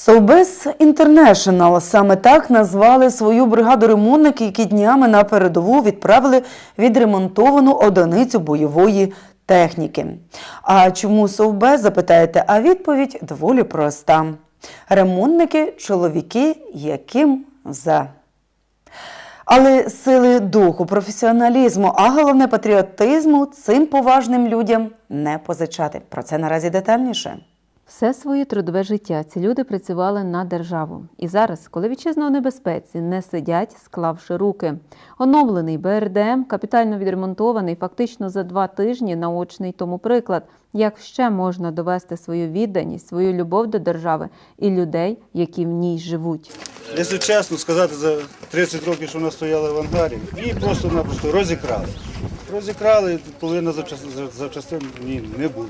Совбез Інтернешнл саме так назвали свою бригаду ремонтників, які днями на передову відправили відремонтовану одиницю бойової техніки. А чому Совбез, запитаєте, а відповідь доволі проста. Ремонтники чоловіки, яким за. Але сили духу, професіоналізму, а головне патріотизму цим поважним людям не позичати. Про це наразі детальніше. Все своє трудове життя ці люди працювали на державу. І зараз, коли вітчизна у небезпеці, не сидять, склавши руки. Оновлений БРДМ, капітально відремонтований, фактично за два тижні наочний тому приклад, як ще можна довести свою відданість, свою любов до держави і людей, які в ній живуть. Якщо чесно сказати, за 30 років, що вона стояла в ангарі, її просто-напросто розікрали. Розікрали, половина запчастин, ні, не було.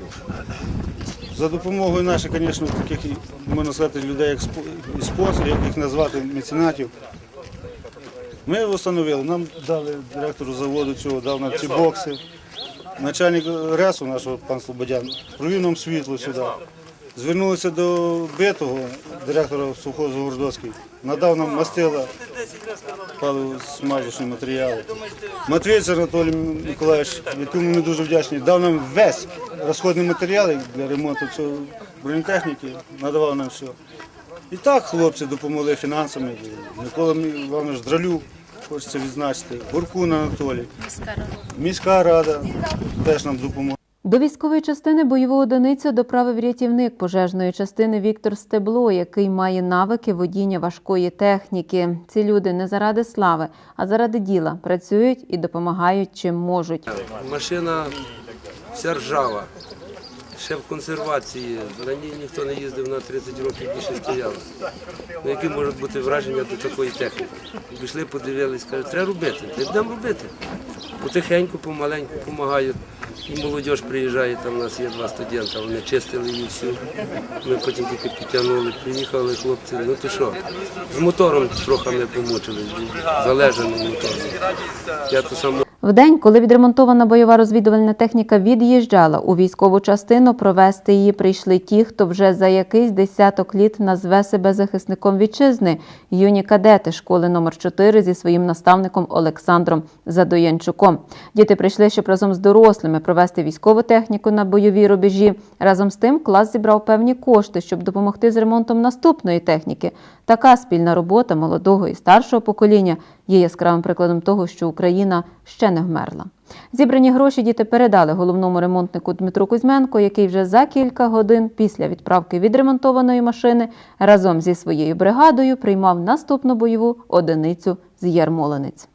За допомогою наших, звісно, таких, можна сказати, людей, як спо- спонсорів, як їх назвати, меценатів, ми встановили, нам дали директору заводу цього, дав нам ці бокси. Начальник РЕСу нашого пан Слободян провів нам світло сюди. Звернулися до битого директора совхозу Гордоцький, надав нам мастила, паливо-смазочні матеріали. Матвійця Анатолій Миколаївич, якому ми дуже вдячні, дав нам весь розходні матеріали для ремонту цього бронетехніки, надавав нам все. І так хлопці допомогли фінансами. Микола Іванович Дралюк, хочеться відзначити, Буркун Анатолій, міська рада теж нам допомогла. До військової частини бойову одиницю доправив рятівник пожежної частини Віктор Стебло, який має навики водіння важкої техніки. Ці люди не заради слави, а заради діла працюють і допомагають чим можуть. Машина вся ржава. Ще в консервації. На ній ніхто не їздив на 30 років більше стояла. Ну, які можуть бути враження до такої техніки? Пішли, подивились, кажуть, треба робити. Та будемо робити. Потихеньку, помаленьку допомагають. І молодь приїжджає, там у нас є два студента, вони чистили її всю. Ми потім тільки підтягнули, приїхали хлопці. Ну то що, з мотором трохи ми помучили, залежаний мотор. Я то сам В день, коли відремонтована бойова розвідувальна техніка від'їжджала у військову частину, провести її прийшли ті, хто вже за якийсь десяток літ назве себе захисником вітчизни, юні кадети школи номер 4 зі своїм наставником Олександром Задоянчуком. Діти прийшли, щоб разом з дорослими провести військову техніку на бойовій рубежі. Разом з тим клас зібрав певні кошти, щоб допомогти з ремонтом наступної техніки. Така спільна робота молодого і старшого покоління є яскравим прикладом того, що Україна ще не вмерла. Зібрані гроші діти передали головному ремонтнику Дмитру Кузьменко, який вже за кілька годин після відправки відремонтованої машини разом зі своєю бригадою приймав наступну бойову одиницю з Ярмолинець.